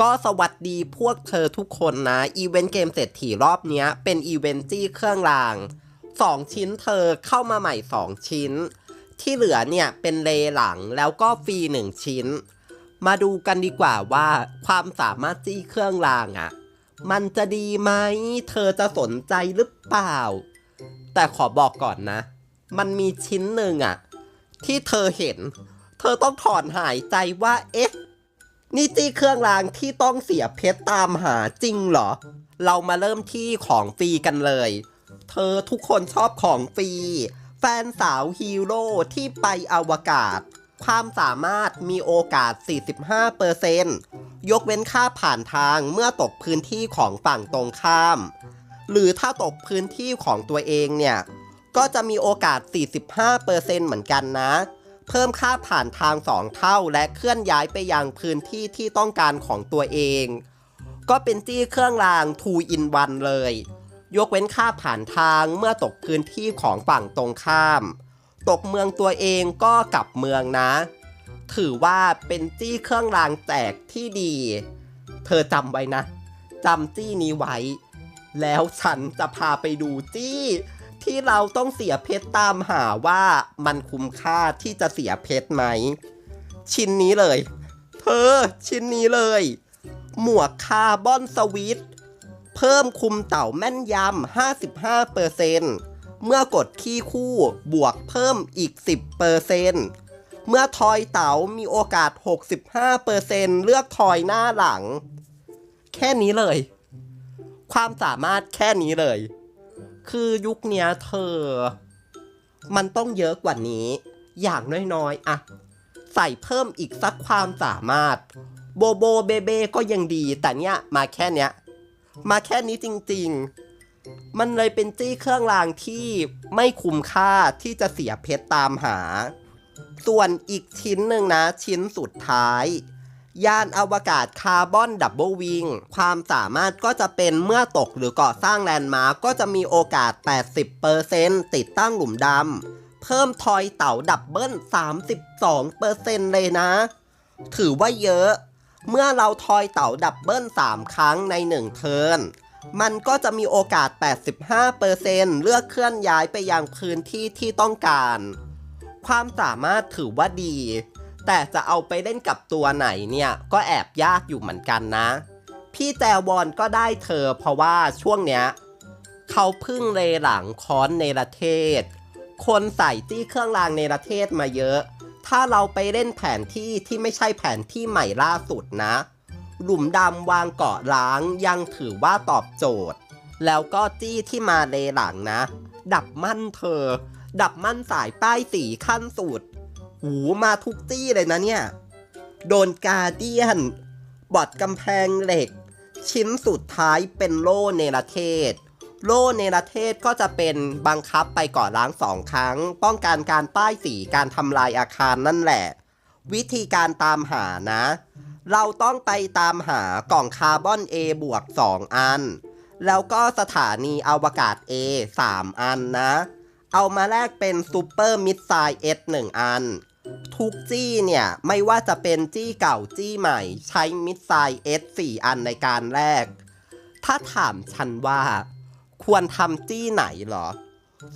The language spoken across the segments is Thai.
ก็สวัสดีพวกเธอทุกคนนะ อีเวนต์เกมเศรษฐีรอบนี้เป็นอีเวนต์จี้เครื่องราง 2 ชิ้นเธอเข้ามาใหม่ 2 ชิ้น ที่เหลือเนี่ยเป็นเลหลังแล้วก็ฟรี 1 ชิ้น มาดูกันดีกว่าว่าความสามารถจี้เครื่องรางอะ่ะ มันจะดีไหม เธอจะสนใจหรือเปล่า แต่ขอบอกก่อนนะ มันมีชิ้นหนึ่งอะ่ะ ที่เธอเห็น เธอต้องถอนหายใจว่าเอ๊ะ นี่จี้เครื่องรางที่ต้องเสียเพชรตามหาจริงเหรอ เรามาเริ่มที่ของฟรีกันเลย เธอทุกคนชอบของฟรี แฟนสาวฮีโร่ที่ไปอวกาศ ความสามารถมีโอกาส 45%ยกเว้นค่าผ่านทางเมื่อตกพื้นที่ของฝั่งตรงข้าม หรือถ้าตกพื้นที่ของตัวเองเนี่ย ก็จะมีโอกาส 45%เหมือนกันนะ เพิ่มค่าผ่านทาง 2 เท่า และเคลื่อนย้ายไปยังพื้นที่ที่ต้องการของตัวเอง ก็เป็นจี้เครื่องราง 2 in 1 เลย ยกเว้นค่าผ่านทางเมื่อตกพื้นที่ของฝั่งตรงข้าม ตกเมืองตัวเองก็กลับเมืองนะ ถือว่าเป็นจี้เครื่องรางแจกที่ดี เธอจำไว้นะจำจี้นี้ไว้ แล้วฉันจะพาไปดูจี้ ที่เราต้องเสียเพชรตามหาว่ามันคุ้มค่าที่จะเสียเพชรไหม ชิ้นนี้เลย เธอชิ้นนี้เลย หมวกคาร์บอนสวิตเพิ่มคุมเต่าแม่นยำ 55%เซนเมื่อกดขี้คู่บวกเพิ่มอีก 10%เซนเมื่อทอยเต๋ามีโอกาส 65%เลือกทอยหน้าหลัง แค่นี้เลย ความสามารถแค่นี้เลย คือยุคเนี้ยเธอ มันต้องเยอะกว่านี้ อย่างน้อยๆอะใส่เพิ่มอีกสักความสามารถ โบโบเบเบก็ยังดี แต่เนี้ยมาแค่เนี้ย มาแค่นี้จริง ๆ มันเลยเป็นจี้เครื่องรางที่ไม่คุ้มค่าที่จะเสียเพชรตามหา ส่วนอีกชิ้นหนึ่งนะ ชิ้นสุดท้าย ยานอวกาศคาร์บอนดับเบิลวิงความสามารถก็จะเป็นเมื่อตกหรือก่อสร้างแลนด์มาร์กก็จะมีโอกาส 80%ติดตั้งหลุมดำ เพิ่มทอยเต่าดับเบิล 32%เลยนะ ถือว่าเยอะ เมื่อเราทอยเต่าดับเบิล 3 ครั้งใน 1 เทิร์นมันก็จะมีโอกาส 85%เลือกเคลื่อนย้ายไปยังพื้นที่ที่ต้องการ ความสามารถถือว่าดี แต่จะเอาไปเล่นกับตัวไหนเนี่ย ก็แอบยากอยู่เหมือนกันนะ พี่แจวอนก็ได้เธอเพราะว่าช่วงเนี้ยเขาพึ่งเลหลังค้อนในประเทศ คนใส่จี้เครื่องรางในประเทศมาเยอะ ถ้าเราไปเล่นแผนที่ที่ไม่ใช่แผนที่ใหม่ล่าสุดนะ หลุมดำวางเกาะล้างยังถือว่าตอบโจทย์ แล้วก็จี้ที่มาเลหลังนะ ดับมั่นเธอ ดับมั่นสายป้ายสีขั้นสุด หูมาทุกจี้เลยนะเนี่ย โดนกาเดียน บอดกำแพงเหล็ก ชิ้นสุดท้ายเป็นโล่เนรเทศ โล่เนรเทศก็จะเป็นบังคับไปก่อล้างสองครั้ง ป้องกันการป้ายสีการทำลายอาคารนั่นแหละ วิธีการตามหานะ เราต้องไปตามหากล่องคาร์บอน A บวก 2 อัน แล้วก็สถานีอวกาศ A 3 อันนะเอามาแลกเป็นซูเปอร์มิดไซล์ S 1 อัน ทุกจี้เนี่ย ไม่ว่าจะเป็นจี้เก่าจี้ใหม่ ใช้มิดไซล์ S 4อันในการแลกถ้าถามฉันว่า ควรทำจี้ไหนเหรอ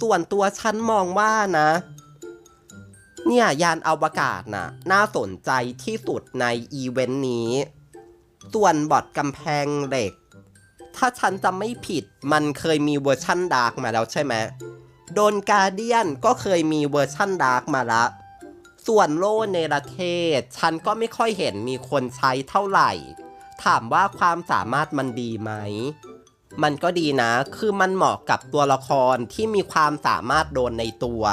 ส่วนตัวฉันมองว่านะ เนี่ยยานอวกาศน่ะ น่าสนใจที่สุดในอีเวนต์นี้ ส่วนบอดกำแพงเหล็ก ถ้าฉันจำไม่ผิดมันเคยมีเวอร์ชั่นดาร์กมาแล้วใช่ไหมโดนการเดียนก็เคยมีเวอร์ชั่นดาร์กมาละ ส่วนโล่เนรเทศ ฉันก็ไม่ค่อยเห็นมีคนใช้เท่าไหร่ ถามว่าความสามารถมันดีไหม มันก็ดีนะ คือมันเหมาะกับตัวละครที่มีความสามารถโดนในตัว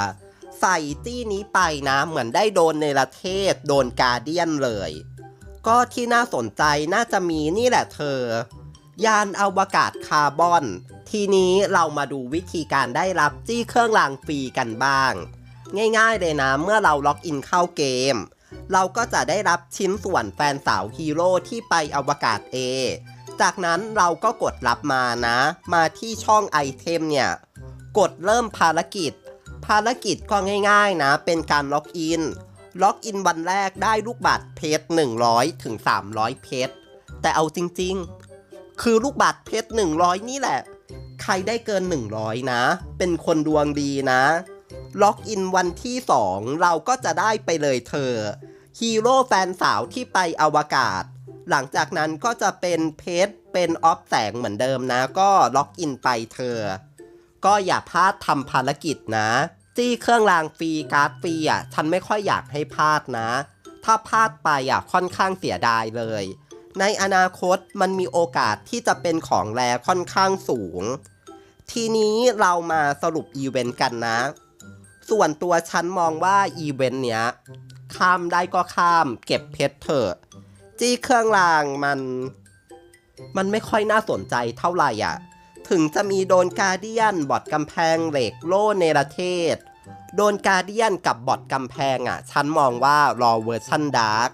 ใส่จี้นี้ไปนะ เหมือนได้โดนในประเทศ โดนกาเดียนเลย ก็ที่น่าสนใจน่าจะมีนี่แหละเธอ ยานอวกาศคาร์บอน ทีนี้เรามาดูวิธีการได้รับจี้เครื่องรางฟรีกันบ้าง ง่ายๆเลยนะ เมื่อเราล็อกอินเข้าเกม เราก็จะได้รับชิ้นส่วนแฟนสาวฮีโร่ที่ไปอวกาศ A จากนั้นเราก็กดรับมานะ มาที่ช่องไอเทมเนี่ย กดเริ่มภารกิจ ภารกิจก็ง่ายๆนะ เป็นการล็อกอิน ล็อกอินวันแรกได้ลูกบัตรเพชร100 ถึง 300 เพชร แต่เอาจริงๆ คือลูกบาศก์เพชร100 นี่แหละ ใครได้เกิน 100 นะ เป็นคนดวงดีนะ ล็อกอินวันที่ 2 เราก็จะได้ไปเลยเธอ ฮีโร่แฟนสาวที่ไปอวกาศ หลังจากนั้นก็จะเป็นเพชรเป็นออฟแสงเหมือนเดิมนะ ก็ล็อกอินไปเธอ ก็อย่าพลาดทำภารกิจนะ จี้เครื่องรางฟรีการ์ดฟรีอะ ฉันไม่ค่อยอยากให้พลาดนะ ถ้าพลาดไปอะค่อนข้างเสียดายเลย ในอนาคตมันมีโอกาสที่จะเป็นของแรค่อนข้างสูงทีนี้เรามาสรุปอีเวนต์กันนะ ส่วนตัวฉันมองว่าอีเวนต์เนี้ย ข้ามได้ก็ข้าม เก็บเพชรเถอะ จี้เครื่องรางมัน มันไม่ค่อยน่าสนใจเท่าไหร่อะ ถึงจะมีโดนการเดียนบอดกำแพงเหล็กโล่เนรเทศ โดนการเดียนกับบอดกำแพงอะ ฉันมองว่ารอเวอร์ชันดาร์ก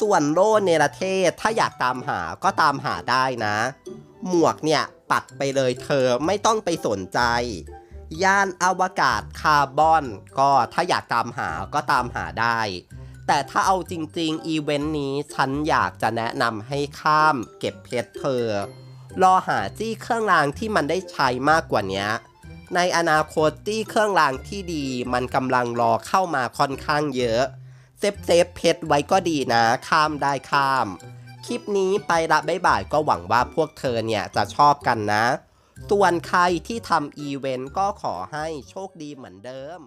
ส่วนโล่เนรเทศถ้าอยากตามหาก็ตามหาได้นะ หมวกเนี่ยปัดไปเลยเธอไม่ต้องไปสนใจ ยานอวกาศคาร์บอน ก็ถ้าอยากตามหาก็ตามหาได้ แต่ถ้าเอาจริง ๆ อีเวนต์นี้ฉันอยากจะแนะนำให้ข้ามเก็บเพชรเธอ รอหาจี้เครื่องรางที่มันได้ใช้มากกว่านี้ในอนาคตจี้เครื่องรางที่ดีมันกำลังรอเข้ามาค่อนข้างเยอะ เซฟเซฟเพชรไว้ก็ดีนะ ข้ามได้ข้าม คลิปนี้ไปละบ๊ายบายก็หวังว่าพวกเธอเนี่ยจะชอบกันนะ ส่วนใครที่ทำอีเวนต์ก็ขอให้โชคดีเหมือนเดิม